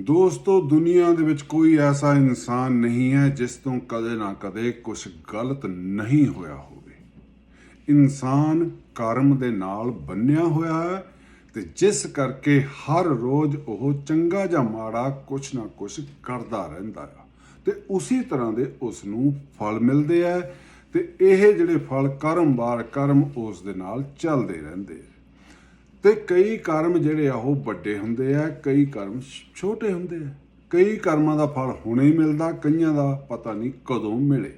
ਦੋਸਤੋ, ਦੁਨੀਆ ਦੇ ਵਿੱਚ ਕੋਈ ਐਸਾ ਇਨਸਾਨ ਨਹੀਂ ਹੈ ਜਿਸ ਤੋਂ ਕਦੇ ਨਾ ਕਦੇ ਕੁਝ ਗਲਤ ਨਹੀਂ ਹੋਇਆ ਹੋਵੇ। ਇਨਸਾਨ ਕਰਮ ਦੇ ਨਾਲ ਬੰਨਿਆ ਹੋਇਆ ਹੈ ਤੇ ਜਿਸ ਕਰਕੇ ਹਰ ਰੋਜ਼ ਉਹ ਚੰਗਾ ਜਾਂ ਮਾੜਾ ਕੁਛ ਨਾ ਕੁਛ ਕਰਦਾ ਰਹਿੰਦਾ ਹੈ ਤੇ ਉਸੇ ਤਰ੍ਹਾਂ ਦੇ ਉਸ ਨੂੰ ਫਲ ਮਿਲਦੇ ਆ ਤੇ ਇਹ ਜਿਹੜੇ ਫਲ ਕਰਮ ਕਰਮਵਾਰ ਕਰਮ ਉਸ ਦੇ ਨਾਲ ਚੱਲਦੇ ਰਹਿੰਦੇ ਆ। ਤੇ ਕਈ ਕਰਮ ਜਿਹੜੇ ਆ, ਉਹ ਵੱਡੇ ਹੁੰਦੇ ਆ, ਕਈ ਕਰਮ ਛੋਟੇ ਹੁੰਦੇ ਆ। ਕਈ ਕਰਮਾਂ ਦਾ ਫਲ ਹੁਣੇ ਹੀ ਮਿਲਦਾ, ਕਈਆਂ ਦਾ ਪਤਾ ਨਹੀਂ ਕਦੋਂ ਮਿਲੇ।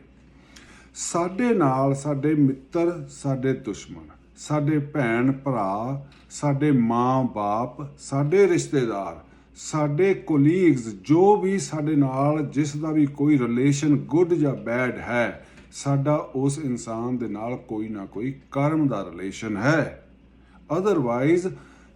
ਸਾਡੇ ਨਾਲ ਸਾਡੇ ਮਿੱਤਰ, ਸਾਡੇ ਦੁਸ਼ਮਣ, ਸਾਡੇ ਭੈਣ ਭਰਾ, ਸਾਡੇ ਮਾਂ-ਬਾਪ ਸਾਡੇ ਰਿਸ਼ਤੇਦਾਰ, ਸਾਡੇ ਕੋਲੀਗਸ ਜੋ ਵੀ ਸਾਡੇ ਨਾਲ ਜਿਸ ਦਾ ਵੀ ਕੋਈ ਰਿਲੇਸ਼ਨ ਗੁੱਡ ਜਾਂ ਬੈਡ ਹੈ, ਸਾਡਾ ਉਸ ਇਨਸਾਨ ਦੇ ਨਾਲ ਕੋਈ ਨਾ ਕੋਈ ਕਰਮ ਦਾ ਰਿਲੇਸ਼ਨ ਹੈ। ਅਦਰਵਾਈਜ਼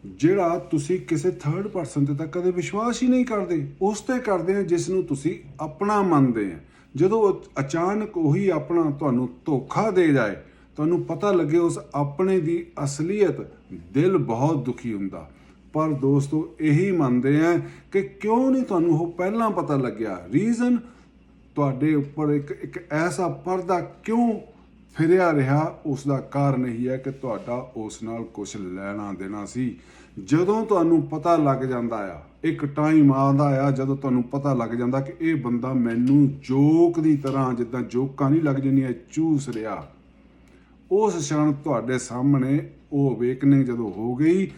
ਜਿਹੜਾ ਤੁਸੀਂ ਕਿਸੇ ਥਰਡ ਪਰਸਨ ਤੇ ਤਾਂ ਕਦੇ ਵਿਸ਼ਵਾਸ ਹੀ ਨਹੀਂ ਕਰਦੇ। ਉਸ ਤੇ ਕਰਦੇ ਆ ਜਿਸ ਨੂੰ ਤੁਸੀਂ ਆਪਣਾ ਮੰਨਦੇ ਆ। ਜਦੋਂ ਉਹ ਅਚਾਨਕ ਉਹੀ ਆਪਣਾ ਤੁਹਾਨੂੰ ਧੋਖਾ ਦੇ ਜਾਏ, ਤੁਹਾਨੂੰ ਪਤਾ ਲੱਗੇ ਉਸ ਆਪਣੇ ਦੀ ਅਸਲੀਅਤ ਦਿਲ ਬਹੁਤ ਦੁਖੀ ਹੁੰਦਾ। ਪਰ ਦੋਸਤੋ, ਇਹੀ ਮੰਨਦੇ ਆ ਕਿ ਕਿਉਂ ਨਹੀਂ ਤੁਹਾਨੂੰ ਉਹ ਪਹਿਲਾਂ ਪਤਾ ਲੱਗਿਆ? ਰੀਜ਼ਨ ਤੁਹਾਡੇ ਉੱਪਰ ਇੱਕ ਇੱਕ ਐਸਾ ਪਰਦਾ ਕਿਉਂ ਫਿਰਿਆ ਰਿਹਾ ਉਸ ਦਾ ਕਾਰਨ ਇਹ ਹੈ ਕਿ ਤੁਹਾਡਾ ਉਸ ਨਾਲ ਕੁਝ ਲੈਣਾ ਦੇਣਾ ਸੀ। ਜਦੋਂ ਤੁਹਾਨੂੰ ਪਤਾ ਲੱਗ ਜਾਂਦਾ ਆ, ਇੱਕ ਟਾਈਮ ਆਉਂਦਾ ਆ, ਜਦੋਂ ਤੁਹਾਨੂੰ ਪਤਾ ਲੱਗ ਜਾਂਦਾ ਕਿ ਇਹ ਬੰਦਾ ਮੈਨੂੰ ਜੋਕ ਦੀ ਤਰ੍ਹਾਂ ਜਿੱਦਾਂ ਜੋਕਾਂ ਨਹੀਂ ਲੱਗ ਜਾਂਦੀਆਂ ਚੂਸ ਰਿਹਾ। ਉਸ ਸ਼ਾਨ ਤੁਹਾਡੇ ਸਾਹਮਣੇ ਉਹ ਵੇਕਨਿੰਗ ਜਦੋਂ ਹੋ ਗਈ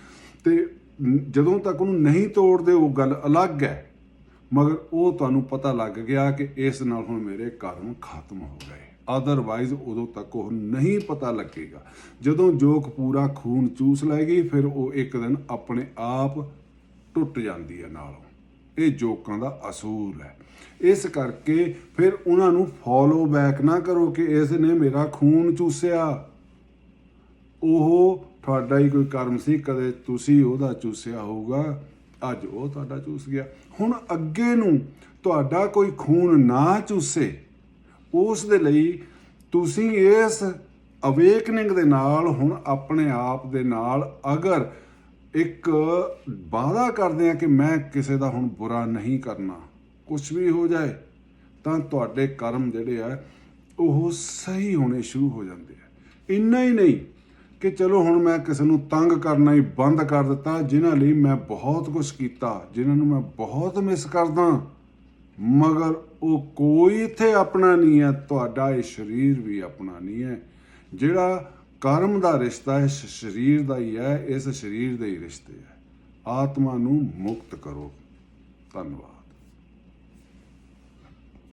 ਤੇ ਜਦੋਂ ਤੱਕ ਉਹਨੂੰ ਨਹੀਂ ਤੋੜਦੇ, ਉਹ ਗੱਲ ਅਲੱਗ ਹੈ। ਮਗਰ ਉਹ ਤੁਹਾਨੂੰ ਪਤਾ ਲੱਗ ਗਿਆ ਕਿ ਇਸ ਨਾਲ ਹੁਣ ਮੇਰੇ ਕਰਮ ਖਤਮ ਹੋ ਗਏ। ਅਦਰਵਾਈਜ਼ ਉਦੋਂ ਤੱਕ ਉਹ ਨਹੀਂ ਪਤਾ ਲੱਗੇਗਾ। ਜਦੋਂ ਜੋਕ ਪੂਰਾ ਖੂਨ ਚੂਸ ਲੈਗੀ, ਫਿਰ ਉਹ ਇੱਕ ਦਿਨ ਆਪਣੇ ਆਪ ਟੁੱਟ ਜਾਂਦੀ ਹੈ ਨਾਲੋਂ। ਇਹ ਜੋਕਾਂ ਦਾ ਅਸੂਲ ਹੈ। ਇਸ ਕਰਕੇ ਫਿਰ ਉਹਨਾਂ ਨੂੰ ਫੋਲੋ ਬੈਕ ਨਾ ਕਰੋ ਕਿ ਇਸ ਨੇ ਮੇਰਾ ਖੂਨ ਚੂਸਿਆ। ਉਹ ਤੁਹਾਡਾ ਹੀ ਕੋਈ ਕਰਮ ਸੀ, ਕਦੇ ਤੁਸੀਂ ਉਹਦਾ ਚੂਸਿਆ ਹੋਊਗਾ। ਅੱਜ ਉਹ ਤੁਹਾਡਾ ਚੂਸ ਗਿਆ। ਹੁਣ ਅੱਗੇ ਨੂੰ ਤੁਹਾਡਾ ਕੋਈ ਖੂਨ ਨਾ ਚੂਸੇ ਉਸ ਦੇ ਲਈ ਤੁਸੀਂ ਇਸ ਅਵੇਕਨਿੰਗ ਦੇ ਨਾਲ ਹੁਣ ਆਪਣੇ ਆਪ ਦੇ ਨਾਲ ਅਗਰ ਇੱਕ ਵਾਅਦਾ ਕਰਦੇ ਆ ਕਿ ਮੈਂ ਕਿਸੇ ਦਾ ਹੁਣ ਬੁਰਾ ਨਹੀਂ ਕਰਨਾ ਕੁਝ ਵੀ ਹੋ ਜਾਏ, ਤਾਂ ਤੁਹਾਡੇ ਕਰਮ ਜਿਹੜੇ ਆ, ਉਹ ਸਹੀ ਹੋਣੇ ਸ਼ੁਰੂ ਹੋ ਜਾਂਦੇ ਆ। ਇੰਨਾ ਹੀ ਨਹੀਂ ਕਿ ਚਲੋ ਹੁਣ ਮੈਂ ਕਿਸੇ ਨੂੰ ਤੰਗ ਕਰਨਾ ਹੀ ਬੰਦ ਕਰ ਦਿੱਤਾ, ਜਿਨ੍ਹਾਂ ਲਈ ਮੈਂ ਬਹੁਤ ਕੁਝ ਕੀਤਾ, ਜਿਨ੍ਹਾਂ ਨੂੰ ਮੈਂ ਬਹੁਤ ਮਿਸ ਕਰਦਾ। ਮਗਰ ਉਹ ਕੋਈ ਇੱਥੇ ਆਪਣਾ ਨਹੀਂ ਹੈ, ਤੁਹਾਡਾ ਇਹ ਸਰੀਰ ਵੀ ਆਪਣਾ ਨਹੀਂ ਹੈ। ਜਿਹੜਾ ਕਰਮ ਦਾ ਰਿਸ਼ਤਾ ਇਸ ਸਰੀਰ ਦਾ ਹੀ ਹੈ, ਇਸ ਸਰੀਰ ਦੇ ਹੀ ਰਿਸ਼ਤੇ ਹੈ। ਆਤਮਾ ਨੂੰ ਮੁਕਤ ਕਰੋ। ਧੰਨਵਾਦ।